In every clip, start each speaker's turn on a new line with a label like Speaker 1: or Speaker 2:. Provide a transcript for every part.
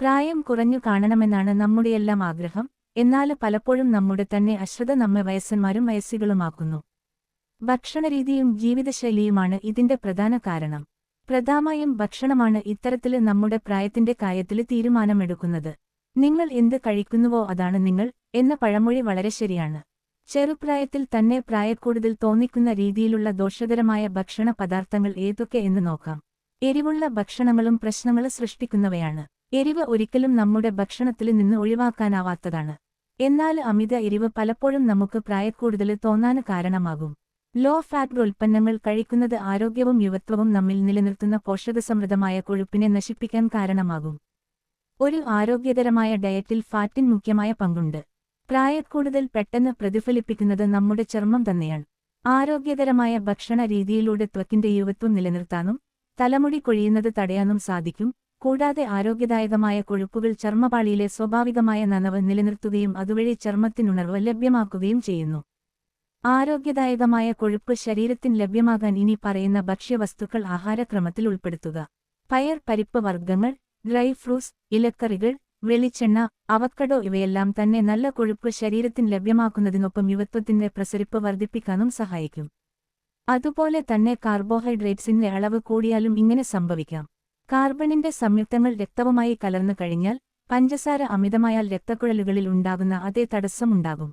Speaker 1: പ്രായം കുറഞ്ഞു കാണണമെന്നാണ് നമ്മുടെയെല്ലാം ആഗ്രഹം. എന്നാൽ പലപ്പോഴും നമ്മുടെ തന്നെ അശ്രദ്ധ നമ്മെ വയസ്സന്മാരും വയസ്സികളുമാക്കുന്നു. ഭക്ഷണരീതിയും ജീവിതശൈലിയുമാണ് ഇതിന്റെ പ്രധാന കാരണം. പ്രധാനമായും ഭക്ഷണമാണ് ഇത്തരത്തിൽ നമ്മുടെ പ്രായത്തിന്റെ കാര്യത്തിൽ തീരുമാനമെടുക്കുന്നത്. നിങ്ങൾ എന്ത് കഴിക്കുന്നുവോ അതാണ് നിങ്ങൾ എന്ന പഴമൊഴി വളരെ ശരിയാണ്. ചെറുപ്രായത്തിൽ തന്നെ പ്രായക്കൂടുതൽ തോന്നിക്കുന്ന രീതിയിലുള്ള ദോഷകരമായ ഭക്ഷണ പദാർത്ഥങ്ങൾ ഏതൊക്കെ എന്ന് നോക്കാം. എരിവുള്ള ഭക്ഷണങ്ങളും പ്രശ്നങ്ങൾ സൃഷ്ടിക്കുന്നവയാണ്. എരിവ് ഒരിക്കലും നമ്മുടെ ഭക്ഷണത്തിൽ നിന്ന് ഒഴിവാക്കാനാവാത്തതാണ്. എന്നാൽ അമിത എരിവ് പലപ്പോഴും നമുക്ക് പ്രായക്കൂടുതൽ തോന്നാൻ കാരണമാകും. ലോ ഫാറ്റ് ഉൽപ്പന്നങ്ങൾ കഴിക്കുന്നത് ആരോഗ്യവും യുവത്വവും നമ്മിൽ നിലനിർത്തുന്ന പോഷകസമൃദ്ധമായ കൊഴുപ്പിനെ നശിപ്പിക്കാൻ കാരണമാകും. ഒരു ആരോഗ്യകരമായ ഡയറ്റിൽ ഫാറ്റിൻ മുഖ്യമായ പങ്കുണ്ട്. പ്രായക്കൂടുതൽ പെട്ടെന്ന് പ്രതിഫലിപ്പിക്കുന്നത് നമ്മുടെ ചർമ്മം തന്നെയാണ്. ആരോഗ്യകരമായ ഭക്ഷണ രീതിയിലൂടെ ത്വക്കിന്റെ യുവത്വം നിലനിർത്താനും തലമുടി കൊഴിയുന്നത് തടയാനും സാധിക്കും കൂടാതെ ആരോഗ്യദായകമായ കൊഴുപ്പുകൾ ചർമ്മപാളിയിലെ സ്വാഭാവികമായ നനവ് നിലനിർത്തുകയും അതുവഴി ചർമ്മത്തിനുണർവ് ലഭ്യമാക്കുകയും ചെയ്യുന്നു. ആരോഗ്യദായകമായ കൊഴുപ്പ് ശരീരത്തിന് ലഭ്യമാകാൻ ഇനി പറയുന്ന ഭക്ഷ്യവസ്തുക്കൾ ആഹാരക്രമത്തിൽ ഉൾപ്പെടുത്തുക. പയർ പരിപ്പ് വർഗങ്ങൾ ഡ്രൈ ഫ്രൂട്ട്സ് ഇലക്കറികൾ വെളിച്ചെണ്ണ അവക്കടോ ഇവയെല്ലാം തന്നെ നല്ല കൊഴുപ്പ് ശരീരത്തിന് ലഭ്യമാക്കുന്നതിനൊപ്പം യുവത്വത്തിന്റെ പ്രസരിപ്പ് വർദ്ധിപ്പിക്കാനും സഹായിക്കും. അതുപോലെ തന്നെ കാർബോഹൈഡ്രേറ്റ്സിന്റെ അളവ് കൂടിയാലും ഇങ്ങനെ സംഭവിക്കാം. കാർബണിന്റെ സംയുക്തങ്ങൾ രക്തവുമായി കലർന്നു കഴിഞ്ഞാൽ പഞ്ചസാര അമിതമായാൽ രക്തക്കുഴലുകളിൽ ഉണ്ടാകുന്ന അതേ തടസ്സമുണ്ടാകും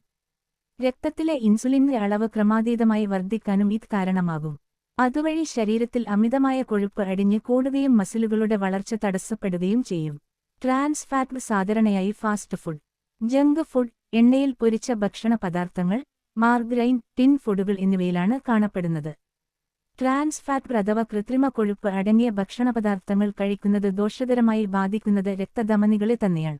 Speaker 1: രക്തത്തിലെ ഇൻസുലിന്റെ അളവ് ക്രമാതീതമായി വർദ്ധിക്കാനും ഇത് കാരണമാകും. അതുവഴി ശരീരത്തിൽ അമിതമായ കൊഴുപ്പ് അടിഞ്ഞ് കൂടുകയും മസിലുകളുടെ വളർച്ച തടസ്സപ്പെടുകയും ചെയ്യും. ട്രാൻസ് ഫാറ്റ് സാധാരണയായി ഫാസ്റ്റ് ഫുഡ് ജങ്ക് ഫുഡ് എണ്ണയിൽ പൊരിച്ച ഭക്ഷണ പദാർത്ഥങ്ങൾ മാർഗ്രൈൻ ടിൻ ഫുഡുകൾ എന്നിവയിലാണ് കാണപ്പെടുന്നത്. ട്രാൻസ് ഫാറ്റ് അഥവാ കൃത്രിമ കൊഴുപ്പ് അടങ്ങിയ ഭക്ഷണപദാർത്ഥങ്ങൾ കഴിക്കുന്നത് ദോഷകരമായി ബാധിക്കുന്നത് രക്തധമനികളെ തന്നെയാണ്.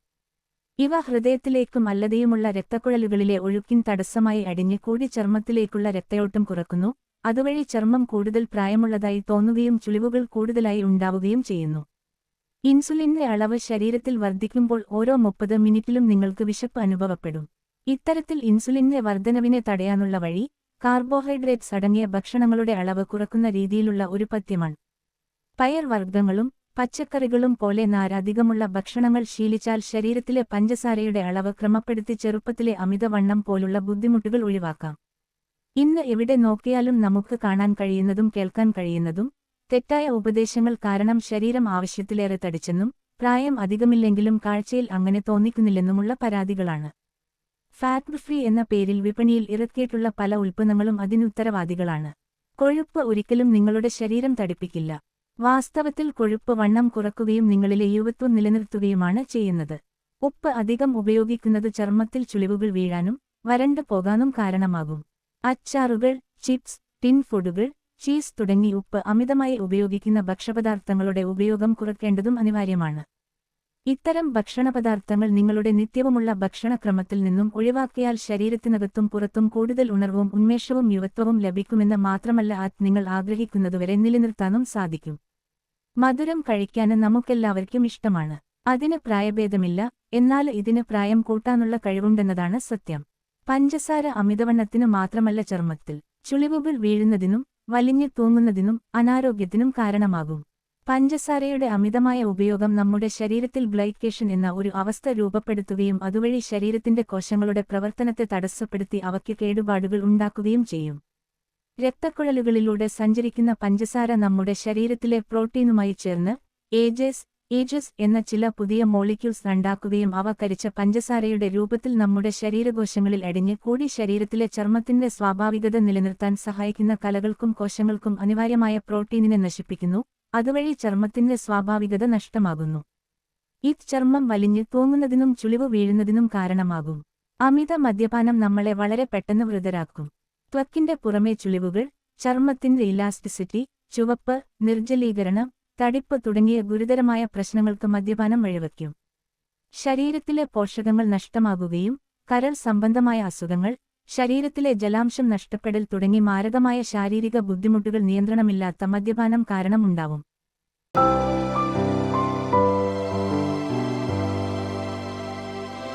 Speaker 1: ഇവ ഹൃദയത്തിലേക്കും അല്ലതയുമുള്ള രക്തക്കുഴലുകളിലെ ഒഴുക്കിൻ തടസ്സമായി അടിഞ്ഞ് കൂടി ചർമ്മത്തിലേക്കുള്ള രക്തയോട്ടം കുറക്കുന്നു. അതുവഴി ചർമ്മം കൂടുതൽ പ്രായമുള്ളതായി തോന്നുകയും ചുളിവുകൾ കൂടുതലായി ഉണ്ടാവുകയും ചെയ്യുന്നു. ഇൻസുലിന്റെ അളവ് ശരീരത്തിൽ വർദ്ധിക്കുമ്പോൾ ഓരോ മുപ്പത് മിനിറ്റിലും നിങ്ങൾക്ക് വിശപ്പ് അനുഭവപ്പെടും. ഇത്തരത്തിൽ ഇൻസുലിന്റെ വർധനവിനെ തടയാനുള്ള വഴി കാർബോഹൈഡ്രേറ്റ്സ് അടങ്ങിയ ഭക്ഷണങ്ങളുടെ അളവ് കുറക്കുന്ന രീതിയിലുള്ള ഒരു പഥ്യമാണ്. പയർ വർഗങ്ങളും പച്ചക്കറികളും പോലെ നാരധികമുള്ള ഭക്ഷണങ്ങൾ ശീലിച്ചാൽ ശരീരത്തിലെ പഞ്ചസാരയുടെ അളവ് ക്രമപ്പെടുത്തി ചെറുപ്പത്തിലെ അമിതവണ്ണം പോലുള്ള ബുദ്ധിമുട്ടുകൾ ഒഴിവാക്കാം. ഇന്ന് എവിടെ നോക്കിയാലും നമുക്ക് കാണാൻ കഴിയുന്നതും കേൾക്കാൻ കഴിയുന്നതും തെറ്റായ ഉപദേശങ്ങൾ കാരണം ശരീരം ആവശ്യത്തിലേറെ തടിച്ചെന്നും പ്രായം അധികമില്ലെങ്കിലും കാഴ്ചയിൽ അങ്ങനെ തോന്നിക്കുന്നില്ലെന്നുമുള്ള പരാതികളാണ്. ഫാറ്റ് ഫ്രീ എന്ന പേരിൽ വിപണിയിൽ ഇറക്കിയിട്ടുള്ള പല ഉൽപ്പന്നങ്ങളും അതിനുത്തരവാദികളാണ്. കൊഴുപ്പ് ഒരിക്കലും നിങ്ങളുടെ ശരീരം തടിപ്പിക്കില്ല. വാസ്തവത്തിൽ കൊഴുപ്പ് വണ്ണം കുറക്കുകയും നിങ്ങളിലെ യുവത്വം നിലനിർത്തുകയുമാണ് ചെയ്യുന്നത്. ഉപ്പ് അധികം ഉപയോഗിക്കുന്നത് ചർമ്മത്തിൽ ചുളിവുകൾ വീഴാനും വരണ്ടു പോകാനും കാരണമാകും. അച്ചാറുകൾ ചിപ്സ് ടിൻ ഫുഡുകൾ ചീസ് തുടങ്ങി ഉപ്പ് അമിതമായി ഉപയോഗിക്കുന്ന ഭക്ഷ്യപദാർത്ഥങ്ങളുടെ ഉപയോഗം കുറയ്ക്കേണ്ടതും അനിവാര്യമാണ്. ഇത്തരം ഭക്ഷണപദാർത്ഥങ്ങൾ നിങ്ങളുടെ നിത്യവുമുള്ള ഭക്ഷണക്രമത്തിൽ നിന്നും ഒഴിവാക്കിയാൽ ശരീരത്തിനകത്തും പുറത്തും കൂടുതൽ ഉണർവും ഉന്മേഷവും യുവത്വവും ലഭിക്കുമെന്ന് മാത്രമല്ല അത് നിങ്ങൾ ആഗ്രഹിക്കുന്നതുവരെ നിലനിർത്താനും സാധിക്കും. മധുരം കഴിക്കാൻ നമുക്കെല്ലാവർക്കും ഇഷ്ടമാണ്. അതിന് പ്രായഭേദമില്ല എന്നാൽ ഇതിന് പ്രായം കൂട്ടാനുള്ള കഴിവുണ്ടെന്നതാണ് സത്യം. പഞ്ചസാര അമിതവണ്ണത്തിനു മാത്രമല്ല ചർമ്മത്തിൽ. ചുളിവുകൾ വീഴുന്നതിനും വലിഞ്ഞു തൂങ്ങുന്നതിനും അനാരോഗ്യത്തിനും കാരണമാകും. പഞ്ചസാരയുടെ അമിതമായ ഉപയോഗം നമ്മുടെ ശരീരത്തിൽ ഗ്ലൈക്കേഷൻ എന്ന ഒരു അവസ്ഥ രൂപപ്പെടുത്തുകയും അതുവഴി ശരീരത്തിന്റെ കോശങ്ങളുടെ പ്രവർത്തനത്തെ തടസ്സപ്പെടുത്തി അവയ്ക്ക് കേടുപാടുകൾ ഉണ്ടാക്കുകയും ചെയ്യും. രക്തക്കുഴലുകളിലൂടെ സഞ്ചരിക്കുന്ന പഞ്ചസാര നമ്മുടെ ശരീരത്തിലെ പ്രോട്ടീനുമായി ചേർന്ന് ഏജസ് ഏജസ് എന്ന ചില പുതിയ മോളിക്യൂൾസ് ഉണ്ടാക്കുകയും അവ കരിച്ച പഞ്ചസാരയുടെ രൂപത്തിൽ നമ്മുടെ ശരീരകോശങ്ങളിൽ അടിഞ്ഞ് കൂടി ശരീരത്തിലെ ചർമ്മത്തിന്റെ സ്വാഭാവികത നിലനിർത്താൻ സഹായിക്കുന്ന കലകൾക്കും കോശങ്ങൾക്കും അനിവാര്യമായ പ്രോട്ടീനിനെ നശിപ്പിക്കുന്നു. അതുവഴി ചർമ്മത്തിന്റെ സ്വാഭാവികത നഷ്ടമാകുന്നു. ഈ ചർമ്മം വലിഞ്ഞ് തൂങ്ങുന്നതിനും ചുളിവ് വീഴുന്നതിനും കാരണമാകും. അമിത മദ്യപാനം നമ്മളെ വളരെ പെട്ടെന്ന് വൃതരാക്കും. ത്വക്കിന്റെ പുറമേ ചുളിവുകൾ ചർമ്മത്തിന്റെ ഇലാസ്റ്റിസിറ്റി ചുവപ്പ് നിർജലീകരണം തടിപ്പ് തുടങ്ങിയ ഗുരുതരമായ പ്രശ്നങ്ങൾക്ക് മദ്യപാനം വഴിവെക്കും. ശരീരത്തിലെ പോഷകങ്ങൾ നഷ്ടമാകുകയും കരൾ സംബന്ധമായ അസുഖങ്ങൾ ശരീരത്തിലെ ജലാംശം നഷ്ടപ്പെടൽ തുടങ്ങി മാരകമായ ശാരീരിക ബുദ്ധിമുട്ടുകൾ നിയന്ത്രണമില്ലാത്ത മദ്യപാനം കാരണമുണ്ടാവും.